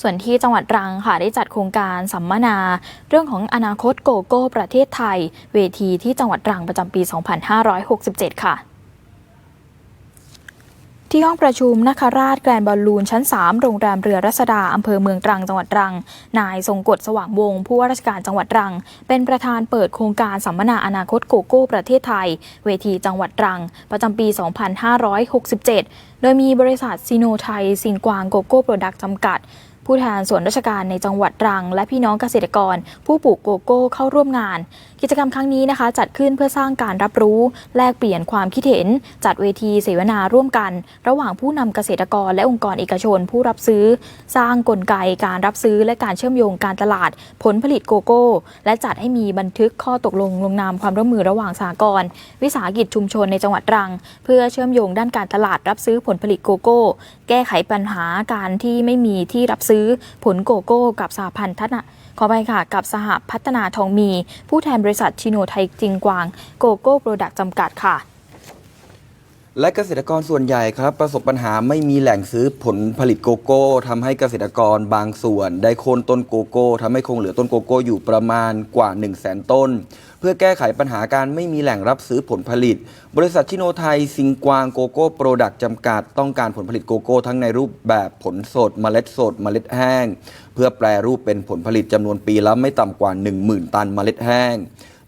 ส่วนที่จังหวัดตรังค่ะได้จัดโครงการสัมมนา เรื่องของอนาคตโกโก้ประเทศไทย เวทีที่จังหวัดตรังประจำปี 2567 ค่ะที่ห้องประชุมนคราชแกรนบอลลูนชั้น 3 โรงแรมเรือรัศดาอำเภอเมืองตรังจังหวัดตรัง นายทรงกฎสว่างวงศ์ผู้ว่าราชการจังหวัดตรัง เป็นประธานเปิดโครงการสัมมนาอนาคตโกโก้ประเทศไทย เวทีจังหวัดตรัง ประจำปี 2567 โดยมีบริษัทซีโนไทยสิงกวางโกโก้โปรดักต์จำกัด ผู้แทนส่วนราชการในจังหวัดตรัง และพี่น้องเกษตรกร ผู้ปลูกโกโก้เข้าร่วมงาน กิจกรรมครั้งนี้นะคะ จัดขึ้นเพื่อสร้างการรับรู้ แลกเปลี่ยนความคิดเห็น จัดเวทีเสวนาร่วมกัน ระหว่างผู้นำเกษตรกรและองค์กรเอกชน ผู้รับซื้อ สร้างกลไกการรับซื้อและการเชื่อมโยงการตลาด ผลผลิตโกโก้ และจัดให้มีบันทึกข้อตกลงลงนามความร่วมมือระหว่างสหกรณ์วิสาหกิจชุมชนในจังหวัดตรัง เพื่อเชื่อมโยงด้านการตลาดรับซื้อผลผลิตโกโก้ แก้ไขปัญหาการที่ไม่มีที่รับซื้อผลโกโก้กับสหพันธ์ทันะขอไปค่ะ กับสหพัฒนาทองมี ผู้แทนบริษัทชิโนไทยจิงกวางโกโก้โปรดักต์จำกัดค่ะ และเกษตรกรส่วนใหญ่ครับ ประสบปัญหาไม่มีแหล่งซื้อผลผลิตโกโก้ทำให้เกษตรกรบางส่วน ได้โค่นต้นโกโก้ทำให้คงเหลือต้นโกโก้อยู่ประมาณกว่า 1 0 0 0 0แสนต้น เพื่อแก้ไขปัญหาการไม่มีแหล่งรับซื้อผลผลิต บริษัทชิโนไทยซิงกวางโกโก้โปรดักต์จำกัดต้องการผลผลิตโกโก้ทั้งในรูปแบบผลสดเมล็ดสดเมล็ดแห้ง เพื่อแปรรูปเป็นผลผลิตจำนวนปีละไม่ต่ำกว่า 10,000 ตันเมล็ดแห้ง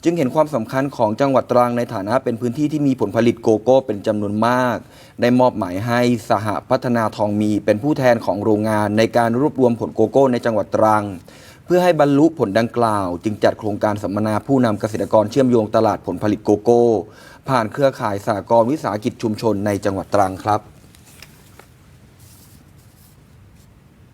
จึงเห็นความสำคัญของจังหวัดตรังในฐานะเป็นพื้นที่ที่มีผลผลิตโกโก้เป็นจำนวนมาก ได้มอบหมายให้สหพัฒนาทองมีเป็นผู้แทนของโรงงานในการรวบรวมผลโกโก้ในจังหวัดตรัง เพื่อให้บรรลุผลดังกล่าว จึงจัดโครงการสัมมนาผู้นำเกษตรกรเชื่อมโยงตลาดผลผลิตโกโก้ ผ่านเครือข่ายสหกรณ์วิสาหกิจชุมชนในจังหวัดตรังครับ